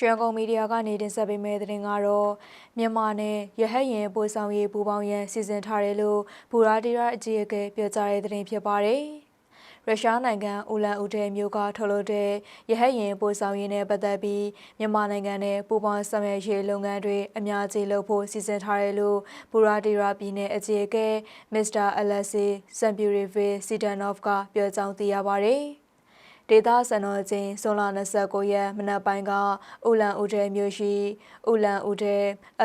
ရွှေကုန်းမီဒီယာကနေတင်ဆက်ပေးမယ့်သတင်းကတော့မြန်မာနဲ့ရဟတ်ရင်ပို့ဆောင်ရေးပူးပေါင်းရန်စီစဉ်ထားတယ်လို့ဘူရာတီရာအကြီးအကဲပြောကြားတဲ့သတင်းဖြစ်ပါတယ်။ရုရှားနိုင်ငံအူလန်ဦးတဲမြို့ကထုတ်လုပ်တဲ့ရဟတ်ရင်ပို့ဆောင်ရေးနဲ့ပတ်သက်ပြီးမြန်မာနိုင်ငံနဲ့ပူးပေါင်းဆောင်ရွက်ရေးလုပ်ငန်းတွေအများကြီးလုပ်ဖို့စီစဉ်ထားတယ်လို့ဘူရာတီရာပြည်နယ်အကြီးအကဲမစ္စတာအလက်စီစမ်ပူရီဗီစီဒန်နော့ဖ်ကပြောကြောင်းသိရပါတယ်။ ဒေသစံတော်ချင်းဇွန်လ29ရက်မနက်ပိုင်းကဥလန်ဦးတဲမြို့ရှိဥလန်ဦးတဲ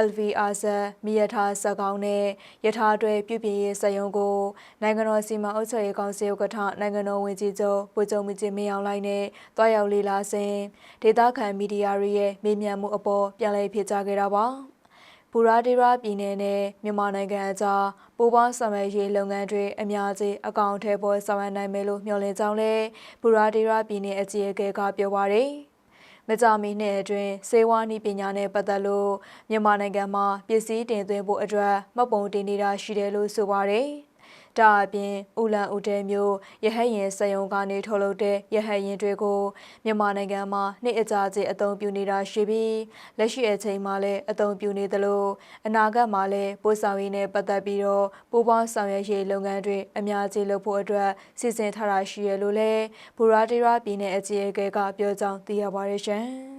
LVR ဇက်မိယထာစက်ကောင်းနဲ့ယထာတွဲပြုပြင်ရေးစက်ရုံကိုနိုင်ငံတော်စီမံအုပ်ချုပ်ရေးကောင်စီဥက္ကဋ္ဌနိုင်ငံတော်ဝန်ကြီးချုပ်ဗိုလ်ချုပ်မကြီးမင်းအောင်လှိုင်နဲ့တွားရောက်လေလာစဉ်ဒေသခံမီဒီယာတွေရဲ့မေးမြန်းမှုအပေါ်ပြန်လည်ဖြေကြားခဲ့တာပါ။ ဘူရာဒေရာပြည်နယ်နဲ့မြန်မာနိုင်ငံအကြားပူးပေါင်းဆောင်ရွက်ရေးလုပ်ငန်းတွေအများကြီးအကောင့်ထဲပေါ်ဆောင်ရွက်နိုင်မယ်လို့မျှော်လင့်ကြောင်းလည်းဘူရာဒေရာပြည်နယ်အကြီးအကဲကပြောပါရယ်မကြမီနှစ်အတွင်းစေဝါနီပညာနဲ့ပတ်သက်လို့မြန်မာနိုင်ငံမှာပစ္စည်းတင်သွင်းဖို့အတွက်မှတ်ပုံတင်နေတာရှိတယ်လို့ဆိုပါရယ်။ ဒါအပြင်ဥလန်ဦးတဲမျိုးရဟတ်ရင်စယုံကနေထုတ်လုပ်တဲ့ရဟတ်ရင်တွေကိုမြန်မာနိုင်ငံမှာနှစ်အကြာကြီးအသုံးပြုနေတာရှိပြီးလက်ရှိအချိန်မှာလည်းအသုံးပြုနေသလိုအနာဂတ်မှာလည်းပို့ဆောင်ရေးနဲ့ပတ်သက်ပြီးတော့ပူးပေါင်းဆောင်ရွက်ရေးလုပ်ငန်းတွေအများကြီးလုပ်ဖို့အတွက်စီစဉ်ထားတာရှိရလို့လည်းဘူရာတီရာပြည်နယ်အကြီးအကဲကပြောကြောင်းသိရပါတယ်ရှင်။